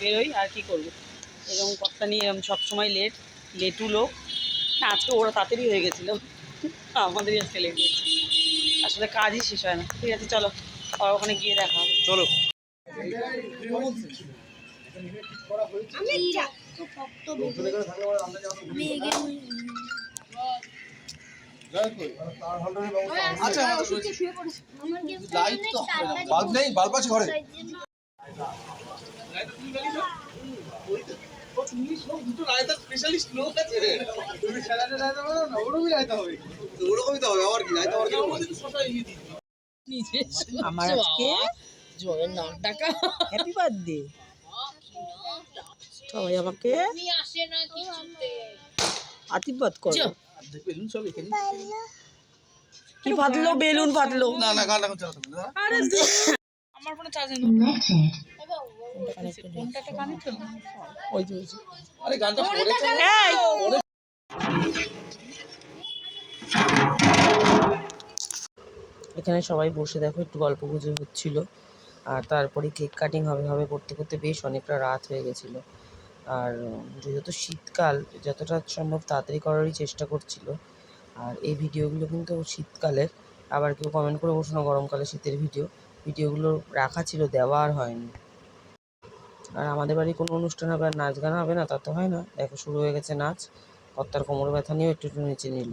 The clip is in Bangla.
বেরোই আর কি করব? এরকম কর্তা নিয়ে এরকম সবসময় লেট লেটু লোক। না আজকে ওরা তাড়াতাড়ি হয়ে গেছিল। আমাদেরই আজকে লেট হয়েছে। আসলে কাজই শেষ হয় না। ঠিক আছে চলো। আর ওখানে গিয়ে দেখা হবে। চলো। আচ্ছা। লাইট তো। বাল্ব নেই বাল্ব আছে ঘরে ওরকমই তো হবে আমার কি আজকে হ্যাপি বার্থডে সবাই আমাকে করো। বেলুন সব কি ফাটলো? বেলুন ফাটলো। না না গান এখন চালাতে হবে না আমার ফোনে চার্জ নেই এখানে সবাই বসে দেখো একটু গল্প গুজব হচ্ছিল। আর তারপরে কেক কাটিং হবে হবে করতে করতে বেশ অনেকটা রাত হয়ে গেছিল। আর যেহেতু শীতকাল যতটা সম্ভব তাড়াতাড়ি করারই চেষ্টা করছিল। আর এই ভিডিওগুলো কিন্তু শীতকালের। আবার কেউ কমেন্ট করে বসো না গরমকালে শীতের ভিডিও। ভিডিওগুলো রাখা ছিল দেওয়া আর হয়নি। আর আমাদের বাড়ি কোনো অনুষ্ঠান হবে আর নাচ গান হবে না, তা তো হয় না। দেখো শুরু হয়ে গেছে নাচ কর্তার কোমর ব্যথা নিয়েও একটু একটু নিচে নিল।